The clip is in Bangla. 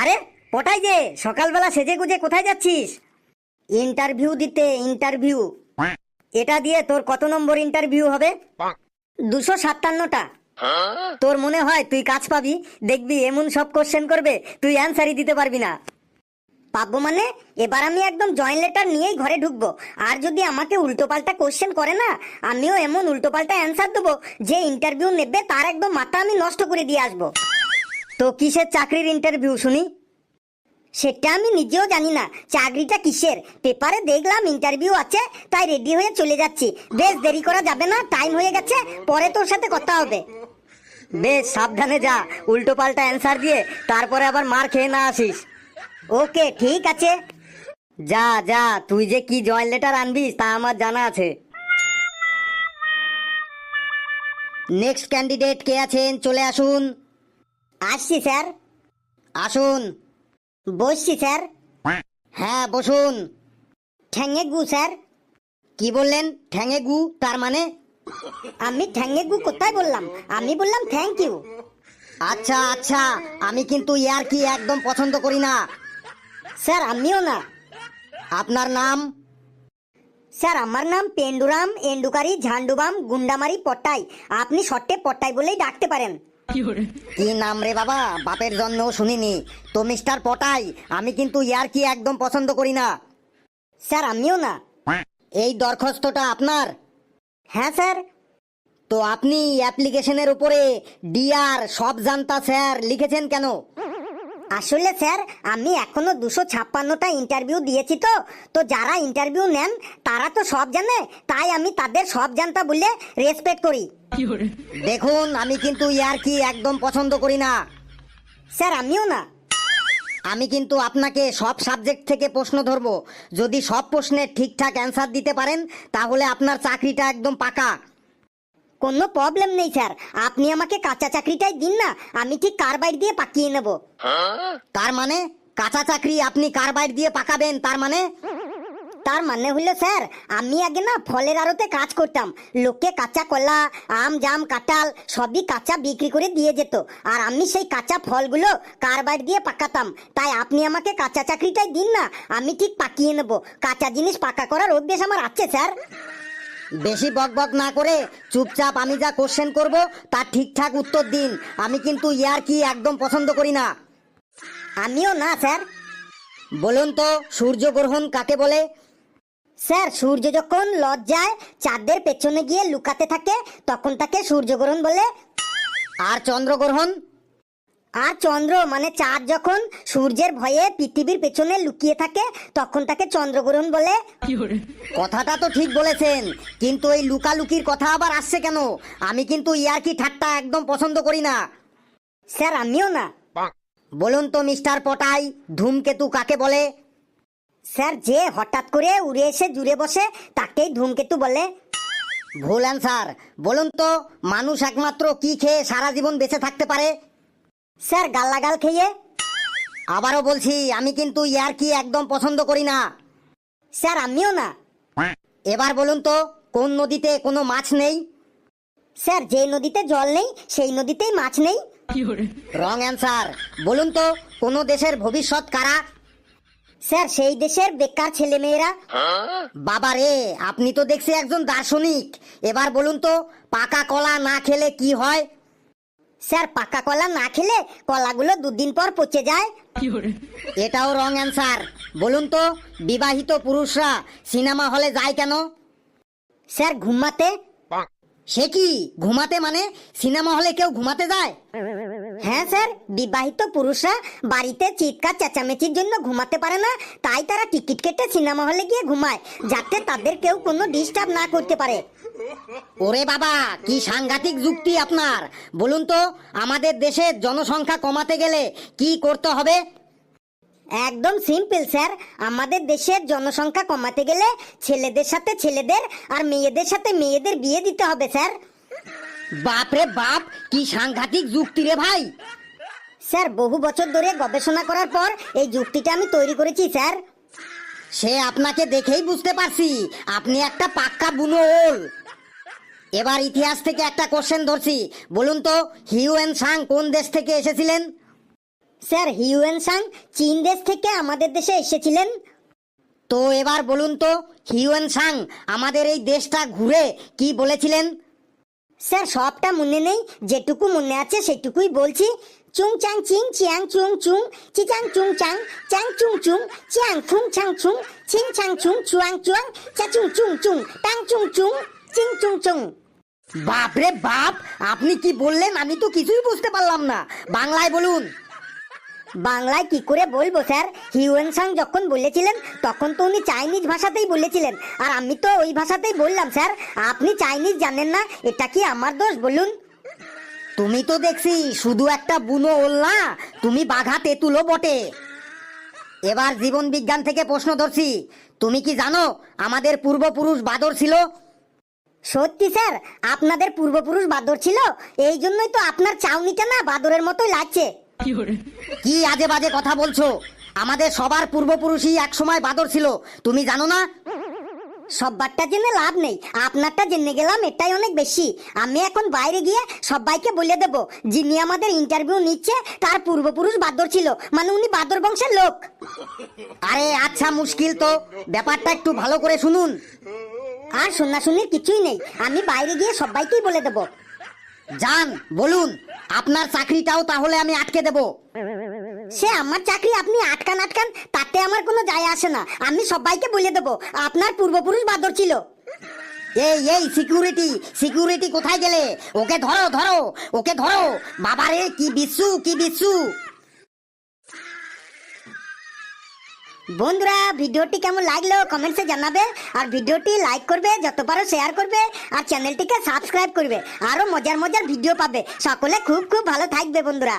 আরে পটাই যে, সকালবেলা সেজে গুজে কোথায় যাচ্ছিস? ইন্টারভিউ দিতে, ইন্টারভিউ। এটা দিয়ে তোর কত নম্বর ইন্টারভিউ হবে? দুশো সাতান্নটা। তোর মনে হয় তুই কাজ পাবি? দেখবি, এমন সব কোশ্চেন করবে, তুই অ্যান্সারই দিতে পারবি না। পাবো মানে? এবার আমি একদম জয়েন্ট লেটার নিয়েই ঘরে ঢুকবো। আর যদি আমাকে উল্টোপাল্টা কোশ্চেন করে না, আমিও এমন উল্টোপাল্টা অ্যান্সার দেবো, যে ইন্টারভিউ নেবে, তার একদম মাথা আমি নষ্ট করে দিয়ে আসব। তো কিসের চাকরির ইন্টারভিউ শুনি? সেটা আমি নিজেও জানি না। চাকরিটা কিসের? পেপারে দেখলাম ইন্টারভিউ আছে, তাই রেডি হয়ে চলে যাচ্ছি। বেশ, দেরি করা যাবে না টাইম হয়ে গেছে, পরে তোর সাথে কথা হবে। বেশ, সাবধানে যা উল্টো পাল্টা অ্যান্সার দিয়ে, তারপরে আবার মার খেয়ে না আসিস। ওকে, ঠিক আছে। যা যা, তুই যে কি জয়েন লেটার আনবিস তা আমার জানা আছে। নেক্সট ক্যান্ডিডেট কে আছেন? চলে আসুন। আসছি, স্যার। আসুন। বসছি, স্যার। হ্যাঁ বসুন। ঠ্যাঙে গু স্যার। কি বললেন? ঠ্যাঙে গু তার মানে? আমি ঠ্যাঙে গু কোথায় বললাম? আমি বললাম থ্যাংক ইউ আচ্ছা আচ্ছা আমি কিন্তু ইয়ার কি একদম পছন্দ করি না। স্যার, আমিও না। আপনার নাম? স্যার, আমার নাম পেন্ডুরাম, এন্ডুকারি, ঝান্ডুবাম, গুন্ডামারি, পট্টাই। আপনি শর্টে পট্টাই বলেই ডাকতে পারেন। কি নাম রে বাবা? বাপের জন্মেও শুনিনি। তো মিস্টার পটাই, আমি কিন্তু ইয়ার কি একদম পছন্দ করি না। স্যার, আমিও না। এই দরখাস্তটা আপনার? হ্যাঁ স্যার। তো আপনি অ্যাপ্লিকেশনের উপরে ডিআর সব জানতা স্যার লিখেছেন কেন? আসলে স্যার আমি এখনও দুশো ছাপ্পান্নটা ইন্টারভিউ দিয়েছি তো। তো যারা ইন্টারভিউ নেন তারা তো সব জানে তাই আমি তাদের সব জানতা বলে রেসপেক্ট করি। দেখুন আমি কিন্তু ইয়ার কি একদম পছন্দ করি না। স্যার আমিও না। আমি কিন্তু আপনাকে সব সাবজেক্ট থেকে প্রশ্ন ধরবো। যদি সব প্রশ্নের ঠিকঠাক অ্যান্সার দিতে পারেন তাহলে আপনার চাকরিটা একদম পাকা। কোনো প্রবলেম নেই, স্যার। আপনি আমাকে কাঁচা চাকরিটাই দিন না, আমি ঠিক কারবাইট দিয়ে পাকিয়ে নেব। তার মানে? কাঁচা চাকরি আপনি কারবাইট দিয়ে পাকাবেন, তার মানে? তার মানে হলো, স্যার, আমি আগে না ফলের আড়তে কাজ করতাম। লোকে কাঁচা কলা, আম, জাম, কাঁঠাল সবই কাঁচা বিক্রি করে দিয়ে যেত। আর আমি সেই কাঁচা ফলগুলো কারবার দিয়ে পাকাতাম। তাই আপনি আমাকে কাঁচা চাকরিটাই দিন না, আমি ঠিক পাকিয়ে নেব। কাঁচা জিনিস পাকা করার অভ্যেস আমার আছে, স্যার। বেশি বক বক না করে চুপচাপ আমি যা কোশ্চেন করব তার ঠিকঠাক উত্তর দিন। আমি কিন্তু ইয়ার কি একদম পছন্দ করি না। আমিও না, স্যার। বলুন তো, সূর্যগ্রহণ কাকে বলে? স্যার, সূর্য যখন লজ্জায় চাঁদের পেছনে গিয়ে লুকাতে থাকে, তখন তাকে সূর্যগ্রহণ বলে। আর চন্দ্রগ্রহণ? আর চন্দ্র মানে চাঁদ যখন সূর্যের ভয়ে পৃথিবীর পেছনে লুকিয়ে থাকে তখন তাকে চন্দ্রগ্রহণ বলে। কথাটা তো ঠিক বলেছেন কিন্তু এই লুকালুকির কথা আবার আসছে কেন? আমি কিন্তু ইয়ার কি ঠাট্টা একদম পছন্দ করি না। স্যার আমিও না। বলুন তো মিস্টার পটাই ধূমকেতু কাকে বলে? স্যার যে হঠাৎ করে উড়ে এসে জুড়ে বসে তাকেই ধূমকেতু বলে। ভুল অ্যান্সার। বলুন তো মানুষ একমাত্র কি খেয়ে সারা জীবন বেঁচে থাকতে পারে? স্যার গাল্লাগাল খেয়ে? আবারও বলছি আমি কিন্তু ইয়ার কি একদম পছন্দ করি না। স্যার আমিও না। এবার বলুন তো কোন নদীতে কোনো মাছ নেই? স্যার যে নদীতে জল নেই সেই নদীতেই মাছ নেই? Wrong answer. বলুন তো কোন দেশের ভবিষ্যৎ কারা? স্যার সেই দেশের বেকার ছেলে মেয়েরা বাবা রে আপনি তো দেখছি একজন দার্শনিক। এবার বলুন তো পাকা কলা না খেলে কি হয়? স্যার পাকা কলা না খেলে কলাগুলো দুদিন পর পচে যায়। এটাও রং অ্যান্সার বলুন তো বিবাহিত পুরুষরা সিনেমা হলে যায় কেন? স্যার ঘুমাতে? সে কি ঘুমাতে মানে সিনেমা হলে কেউ ঘুমাতে যায়? হ্যাঁ স্যার বিবাহিত পুরুষরা বাড়িতে চিৎকার চেঁচামেচির জন্য ঘুমাতে পারে না। তাই তারা টিকিট কেটে সিনেমা হলে গিয়ে ঘুমায় যাতে তাদের কেউ কোনো ডিস্টার্ব না করতে পারে। ওরে বাবা, কি সাংঘাতিক যুক্তি আপনার। বলুন তো, আমাদের দেশের জনসংখ্যা কমাতে গেলে কি করতে হবে? একদম সিম্পল, স্যার। আমাদের দেশের জনসংখ্যা কমাতে গেলে ছেলেদের সাথে ছেলেদের আর মেয়েদের সাথে মেয়েদের বিয়ে দিতে হবে, স্যার। বাপরে বাপ, কি সাংঘাতিক যুক্তি রে ভাই। স্যার, বহু বছর ধরে গবেষণা করার পর এই যুক্তিটা আমি তৈরি করেছি, স্যার। সে আপনাকে দেখেই বুঝতে পারছি। আপনি একটা পাক্কা বুনো ওল। এবার ইতিহাস থেকে একটা কোশ্চেন ধরছি। বলুন তো, হিউ এন সাং কোন দেশ থেকে এসেছিলেন? স্যার হিউয়েন সাং চীন দেশ থেকে আমাদের দেশে এসেছিলেন? তো এবার বলুন তো হিউয়েন সাং আমাদের এই দেশটা ঘুরে কি বলেছিলেন? স্যার, সবটা মনে নেই, যেটুকু মনে আছে সেটুকুই বলছি। চুং চাং চিং, চিয়াং চুং চুং চিচাং চুং চাং চাং, চুং চুং চিয়াং ফুং চাং চুং চিং চাং চুং, চুয়াং চুয়াং, চা চুং চুং চুং, টাং চুং চুং, চিং চুং চুং। বাপরে বাপ, আপনি কি বললেন? আমি তো কিছুই বুঝতে পারলাম না। বাংলায় বলুন। বাংলায় কি করে বলব, স্যার? হিউয়েন সাং যখন বলেছিলেন, তখন তো উনি চাইনিজ ভাষাতেই বলেছিলেন। আর আমি তো ওই ভাষাতেই বললাম, স্যার। আপনি চাইনিজ জানেন না, এটা কি আমার দোষ, বলুন। তুমি তো দেখছি শুধু একটা বুনো ওল না তুমি বাঘা তেঁতুলো বটে। এবার জীবন বিজ্ঞান থেকে প্রশ্ন ধরছি। তুমি কি জানো, আমাদের পূর্বপুরুষ বাদর ছিল? সত্যি স্যার, আপনাদের পূর্বপুরুষ বাদর ছিল, এই জন্যই তো আপনার চাউনিটা না বাদরের মতোই লাগছে। কি আজে বাজে কথা বলছো? আমাদের সবার পূর্বপুরুষই এক সময় বাদর ছিল, তুমি জানো না? সববারটা জেনে লাভ নেই, আপনারটা জেনে গেলাম, এটাই অনেক বেশি। আমি এখন বাইরে গিয়ে সবাইকে বলে দেব, যিনি আমাদের ইন্টারভিউ নিচ্ছে, তার পূর্বপুরুষ বাদর ছিল মানে উনি বাদর বংশের লোক। আরে আচ্ছা মুশকিল তো। ব্যাপারটা একটু ভালো করে শুনুন। আর শুনির কিছুই নেই। আমি বাইরে গিয়ে সবাইকেই বলে দেব। যান, বলুন, আপনার চাকরিটাও তাহলে আমি আটকে দেব। সে আমার চাকরি আপনি আটকান আটকান, তাতে আমার কোনো যায় আসে না। আমি সবাইকে বলে দেব, আপনার পূর্বপুরুষ বাদর ছিল। এই এই, সিকিউরিটি সিকিউরিটি কোথায় গেলে? ওকে ধরো ধরো, ওকে ধরো। বাবারে, কি বিচ্ছু কি বিচ্ছু। বন্ধুরা, ভিডিওটি কেমন লাগল কমেন্টসে জানাবে আর ভিডিওটি লাইক করবে, যত পারো শেয়ার করবে আর চ্যানেলটিকে সাবস্ক্রাইব করবে। আরও মজার মজার ভিডিও পাবে। সকলে খুব খুব ভালো থাকবে বন্ধুরা।